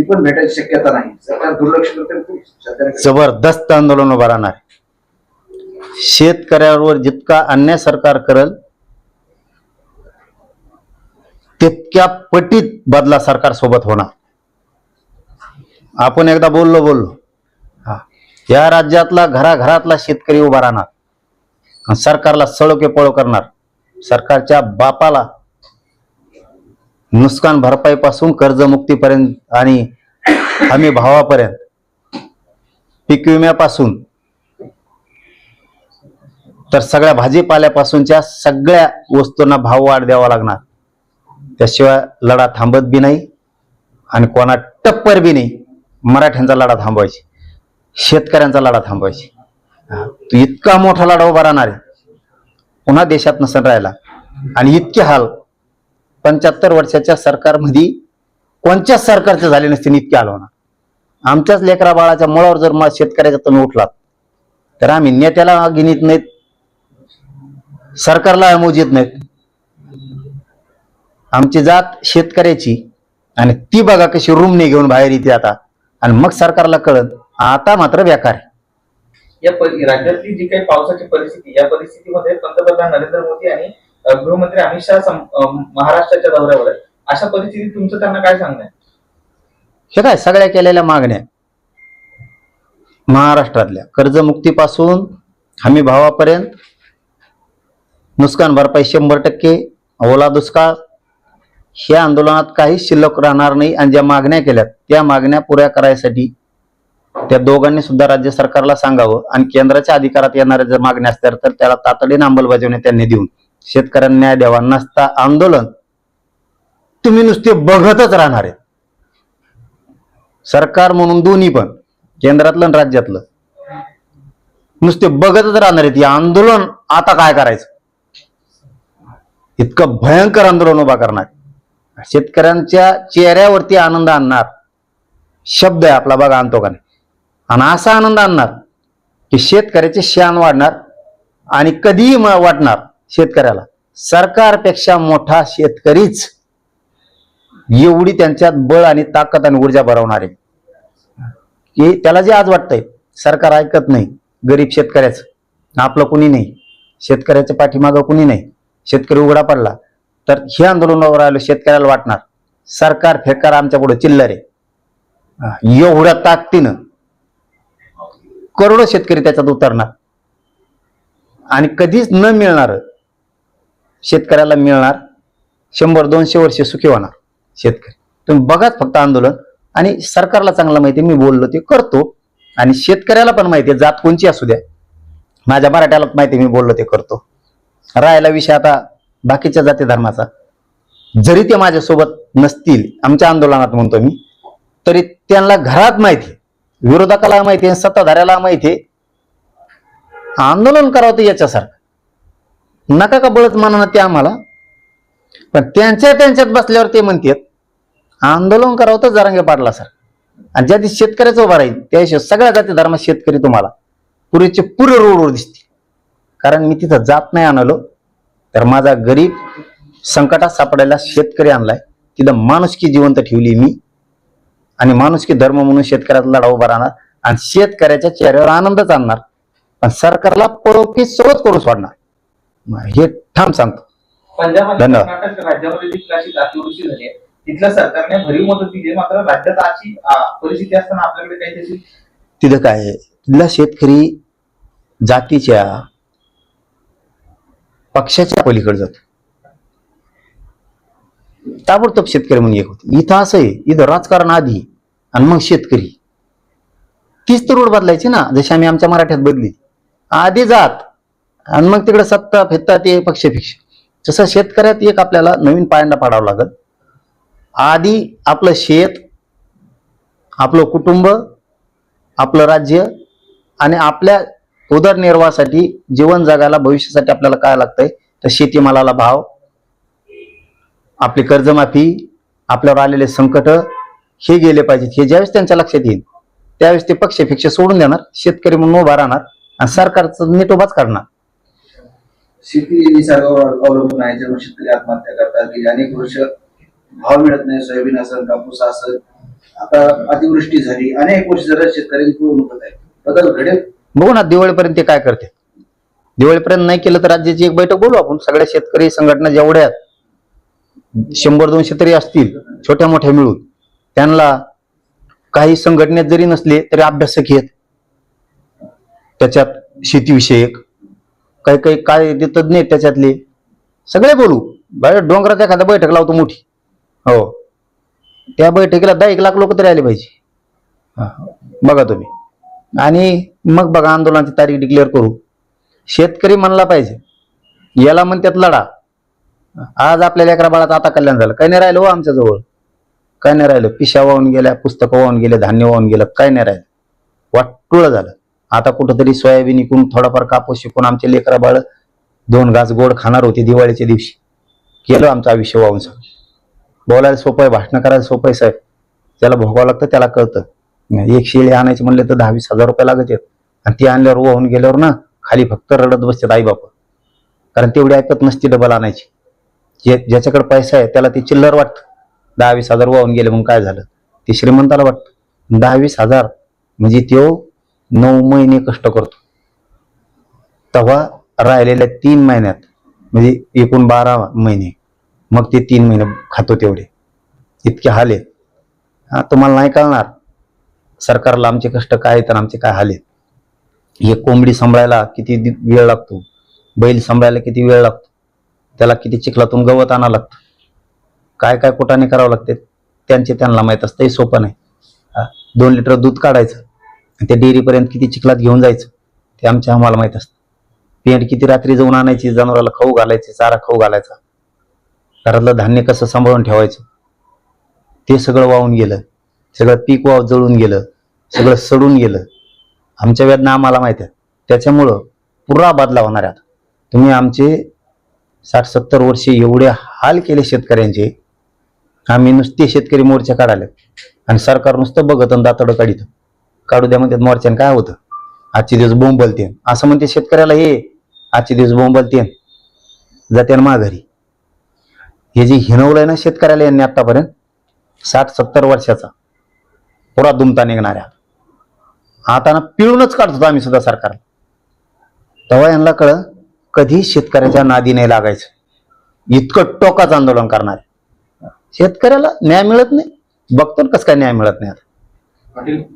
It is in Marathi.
ती पण भेटायची शक्यता नाही. सरकार दुर्लक्ष करते जबरदस्त आंदोलन उभा राहणार शेतकऱ्यावर जितका अन्याय सरकार करल तितक्या पटीत बदला सरकार सोबत होणार. आपण एकदा बोललो बोललो. हा. या राज्यातला घराघरातला शेतकरी उभा राहणार. सरकारला सळोके पळो करणार. सरकारच्या बापाला नुकसान भरपाईपासून कर्जमुक्तीपर्यंत आणि हमी भावापर्यंत. पीक विम्यापासून. तर सगळ्या भाजीपाल्यापासूनच्या सगळ्या वस्तूंना भाव वाढ द्यावा लागणार. त्याशिवाय लढा थांबत बी नाही आणि कोणा टप्पर बी नाही मराठ्यांचा लढा थांबवायची. शेतकऱ्यांचा लढा थांबवायची. तू तो इतका मोठा लढा उभा राहणार आहे. पुन्हा देशात नसन राहिला. आणि इतके हाल पंच्याहत्तर वर्षाच्या सरकारमध्ये कोणत्याच सरकारचे झाले नसते इतके आलो ना. आमच्याच लेकरा बाळाच्या मुळावर जर मला शेतकऱ्याचा तुम्ही उठलात तर आम्ही नेत्याला गिनीत नाहीत सरकारला मोजित नाहीत. आमची जात शेतकऱ्याची आणि ती बघा कशी रूमने घेऊन बाहेर येते आता. आणि मग सरकारला कळत आता मात्र बेकार या राज्यातली जी काही पावसाची परिस्थिती या परिस्थितीमध्ये पंतप्रधान नरेंद्र मोदी आणि गृहमंत्री अमित शहा महाराष्ट्राच्या दौऱ्यावर आहेत. अशा परिस्थितीत तुमचं त्यांना काय सांगणं आहे? हे काय सगळ्या केलेल्या मागण्या महाराष्ट्रातल्या कर्जमुक्तीपासून हमी भावापर्यंत नुकसान भरपाई शंभर टक्के ओला दुष्काळ ह्या आंदोलनात काही शिल्लक राहणार नाही आणि ज्या मागण्या केल्यात त्या मागण्या पुऱ्या करायसाठी त्या दोघांनी सुद्धा राज्य सरकारला सांगावं आणि केंद्राच्या अधिकारात येणाऱ्या जर मागण्या असत्या तर त्याला तातडीने अंमलबजावणी त्यांनी देऊन शेतकऱ्यांना न्याय द्यावा नसता आंदोलन तुम्ही नुसते बघतच राहणार आहेत सरकार म्हणून दोन्ही पण केंद्रातलं आणि राज्यातलं नुसते बघतच राहणार आहेत. हे आंदोलन आता काय करायचं? इतकं भयंकर आंदोलन उभा करणार. शेतकऱ्यांच्या चेहऱ्यावरती आनंद आणणार. शब्द आहे आपला बघा आणतो का नाही? आणि असा आनंद आणणार की शेतकऱ्याचे शान वाढणार आणि कधीही वाटणार. शेतकऱ्याला. सरकारपेक्षा मोठा शेतकरीच एवढी त्यांच्यात बळ आणि ताकद आणि ऊर्जा भरवणार. आहे की त्याला जे आज वाटतंय सरकार ऐकत नाही गरीब शेतकऱ्याचं. आपलं कुणी नाही शेतकऱ्याच्या पाठीमागं कुणी नाही शेतकरी उघडा पडला. तर हे आंदोलनावर राहिलं शेतकऱ्याला वाटणार. सरकार फेकार आमच्या पुढे चिल्लर आहे. एवढ्या ताकदीनं करोडो शेतकरी त्याच्यात उतरणार. आणि कधीच न मिळणार शेतकऱ्याला मिळणार. शंभर दोनशे वर्षे सुखी होणार शेतकरी. तुम्ही बघाच फक्त आंदोलन. आणि सरकारला चांगलं माहिती आहे, मी बोललो ते करतो. आणि शेतकऱ्याला पण माहिती आहे जात कोणची असू द्या. माझ्या मराठ्याला माहिती आहे, मी बोललो ते करतो. राहायला विषय आता बाकीच्या जाती धर्माचा. जरी ते माझ्यासोबत नसतील आमच्या आंदोलनात म्हणतो मी तरी त्यांना घरात माहिती आहे, विरोधकाला माहिती आहे सत्ताधाऱ्याला माहिती आहे. आंदोलन करावं ते याच्यासारखं. नका का बळच माना ते आम्हाला? पण त्यांच्या त्यांच्यात बसल्यावर ते म्हणतात आंदोलन करावं तर जरांगे पाडला सर. आणि ज्या दिवशी शेतकऱ्याचं उभा राहील त्याशिवाय सगळ्या जाती धर्मात शेतकरी तुम्हाला पुरेचे पुरे रोडवर दिसतील. कारण मी तिथं जात नाही आणलो तर माझा गरीब संकटात सापडायला शेतकरी आणलाय. तिथं माणुसकी जिवंत ठेवली मी. आणि माणुसकी धर्म म्हणून शेतकऱ्याचा लढा उभा राहणार. आणि शेतकऱ्याच्या चेहऱ्यावर आनंदच आणणार. पण सरकारला परोपी सोबत करून सोडणार? हे ठाम सांगतो. पंजाब आणि धन्यवाद. कर्नाटक राज्यामध्ये देखील अशी अतिवृष्टी झाली आहे तिथल्या सरकारने भरीव मदत दिली आहे. मात्र राज्यात अशी आ, परिस्थिती असताना आपल्याकडे काही त्याची तिथं काय आहे? तिथला शेतकरी जातीच्या पक्षाच्या पलीकडे जातो. ताबडतोब शेतकरी म्हणून एक होते. इथं असं आहे इथं राजकारण आधी आणि मग शेतकरी. तीच तर रोड बदलायची ना जशी आम्ही आमच्या मराठ्यात बदली. आधी जात आणि मग तिकडे सत्ता फेत्ता ते पक्षपेक्ष. जसं शेतकऱ्यात एक आपल्याला नवीन पायांना पाडावं लागत आधी आपलं शेत आपलं कुटुंब आपलं राज्य आणि आपल्या उदरनिर्वाहासाठी जीवन जगायला भविष्यासाठी आपल्याला काय लागतंय? तर शेतीमालाला भाव आपली कर्जमाफी आपल्यावर आलेले संकट हे गेले पाहिजेत. हे ज्यावेळेस त्यांच्या लक्षात येईल त्यावेळेस ते पक्ष सोडून देणार शेतकरी म्हणून उभा राहणार आणि सरकारचं नीट उभाच करणार. शेती निसर्गावर अवलंबून आहे. जेव्हा शेतकरी आत्महत्या करतात गेली अनेक वर्ष भाव मिळत नाही. सोयाबीन असेल कापूस असेल. आता अतिवृष्टी झाली. अनेक वर्ष जरा शेतकऱ्यांची पूर्ण होत आहे. बदल घडेल. बघू ना दिवाळीपर्यंत ते काय करते दिवाळीपर्यंत नाही केलं तर राज्याची एक बैठक बोलू आपण. सगळ्या शेतकरी संघटना जेवढ्या आहेत, शंभर दोनशे तरी असतील छोट्या मोठ्या मिळून. त्यांना काही संघटनेत जरी नसले तरी अभ्यासक आहेत. त्याच्यात शेतीविषयक काही काही काय ते नाही आहेत त्याच्यातले. सगळे बोलू. बाहेर डोंगरात एखादा बैठक लावतो मोठी. हो. त्या बैठकीला दहा एक लाख लोक तरी आले पाहिजे. बघा तुम्ही. आणि मग बघा आंदोलनाची तारीख डिक्लेअर करू. शेतकरी म्हणला पाहिजे. याला म्हणतात लढा. आज आपल्याला अकरा बाळात आता कल्याण झालं. काय नाही राहिलं हो आमच्या जवळ. काय नाही राहिलं. पिशा वाहून गेल्या पुस्तकं वाहून गेले धान्य वाहून गेलं काय नाही राहिलं. वाटुळं झालं. आता कुठंतरी सोयाबीन इकून थोडाफार कापूस शिकून आमचे लेकरा बाळ दोन घास गोड खाणार होते दिवाळीच्या दिवशी. केलं आमचं आयुष्य वाहून सगळं बोलायला सोपं आहे भाषण करायला सोपं आहे साहेब. त्याला भोगावं लागतं त्याला कळतं. एक शेळी आणायची म्हणले तर दहा वीस हजार रुपये लागत आहेत. आणि ती आणल्यावर वाहून गेल्यावर ना खाली फक्त रडत बसतात आई बाप कारण तेवढी ऐकत नसती डबल आणायची. जे ज्याच्याकडे पैसा आहे त्याला ते चिल्लर वाटतं. दहा वीस हजार वाहून गेले मग काय झालं? ते श्रीमंताला वाटतं. दहा वीस हजार म्हणजे तो नऊ महिने कष्ट करतो. तेव्हा राहिलेल्या तीन महिन्यात म्हणजे एकूण बारा महिने मग ते तीन महिने खातो तेवढे. इतके हाल. आहेत हा तुम्हाला नाही कळणार. सरकारला आमचे कष्ट काय तर आमचे काय हाल आहेत. हे कोंबडी सांभाळायला किती वेळ लागतो. बैल सांभाळायला किती वेळ लागतो. त्याला किती चिखलातून गवत आणावं लागतं. काय काय कुटाने करावं लागते त्यांचे त्यांना माहीत असतं. हे सोपं नाही. दोन लिटर दूध काढायचं. आणि ते डेअरीपर्यंत किती चिखलात घेऊन जायचं ते आमच्या आम्हाला माहीत असतं. पेंट किती रात्री जाऊन आणायची जनावराला खाऊ घालायची चारा खाऊ घालायचा. घरातलं धान्य कसं सांभाळून ठेवायचं? ते सगळं वाहून गेलं सगळं पीक वाव जळून गेलं सगळं सडून गेलं. आमच्या वेदना आम्हाला माहीत आहे त्याच्यामुळं पुरा बदला होणार आहे तुम्ही आमचे साठ सत्तर वर्षे एवढे हाल केले शेतकऱ्यांचे आम्ही नुसते शेतकरी मोर्चा काढाले आणि सरकार नुसतं बघत आणि दातडं काढित. काढू द्या म्हणतात मोर्चाने काय होतं? आजचे दिवस बोंबलते असं म्हणते शेतकऱ्याला हे. आजचे दिवस बोंबलते जाते माघारी. हे जे हिनवलंय ना शेतकऱ्याला यांनी आतापर्यंत साठ सत्तर वर्षाचा. पुरा दुमता निघणाऱ्या. आता ना पिळूनच काढतो आम्ही सुद्धा सरकार तेव्हा यांना कळ कधी शेतकऱ्याच्या नादी नाही लागायचं. इतकं टोकाचं आंदोलन करणार. शेतकऱ्याला न्याय मिळत नाही. बघतो ना कसं काय न्याय मिळत नाही आता.